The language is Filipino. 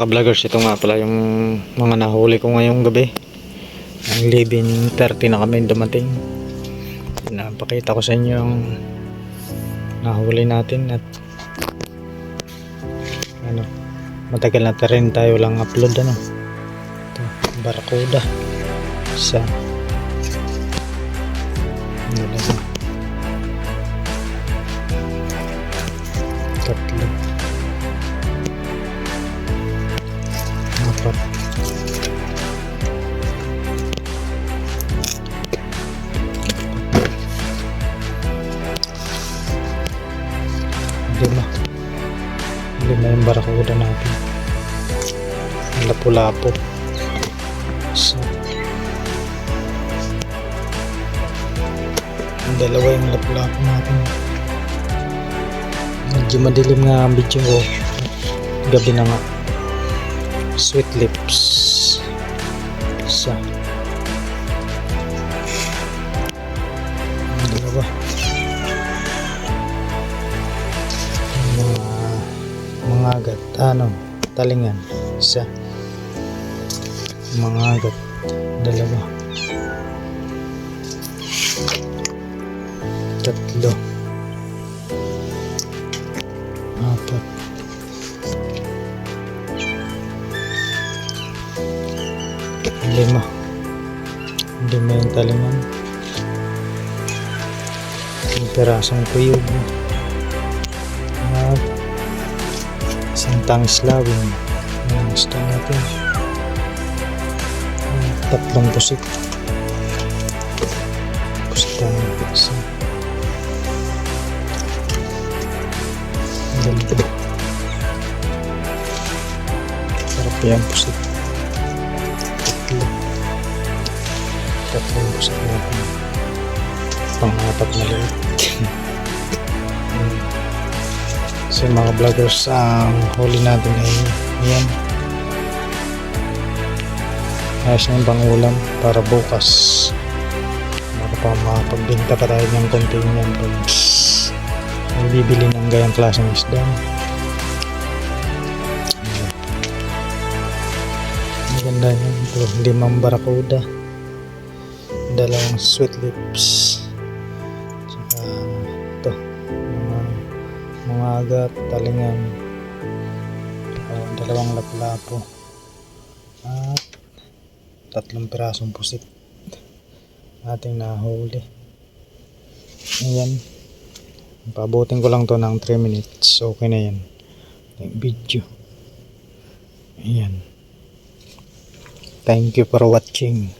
Ka-vloggers, ito nga pala yung mga nahuli ko ngayong gabi. Ang 11.30 na kami dumating. Napakita ko sa inyo yung nahuli natin at ano, matagal na rin tayo lang upload ano. Ito, Barracuda. Isa. Ano lang Lima. Lima yung barakuda natin. Lapu-lapo. Isa. Ang dalawa yung lapu-lapo natin. Medyo madilim nga ang video ko. Gabi na nga. Sweet lips. Isa. Dalawa. Mga mga agat. Ano? Talingan. Isa. Mga agat. Dalawa. Tatlo. Lima yung talingan. Yung pirasong kuyog. At isang tangis lawin. Ayan, gusto natin. At tatlong pusit. Gusto natin isa. Ganda. Sarap yan pusit. Tatlong pusit natin. Pang-apat na liit. So mga vloggers, ang huli natin ay yan. Ayos na yung pangulam para bukas. Para pa makapagbinta pa tayo ng konti niyan pag bibili ng gayang klaseng isda. Maganda yan. Ito, limang barakuda. Dalawang sweet lips. Saka ito, mga mga agat, talingan. Saka dalawang lapu-lapo. At tatlong pirasong pusit. Ating nahuli. Ayan. Pabutin ko lang to ng 3 minutes. Okay na yan. Yung video. Ayan. Thank you for watching.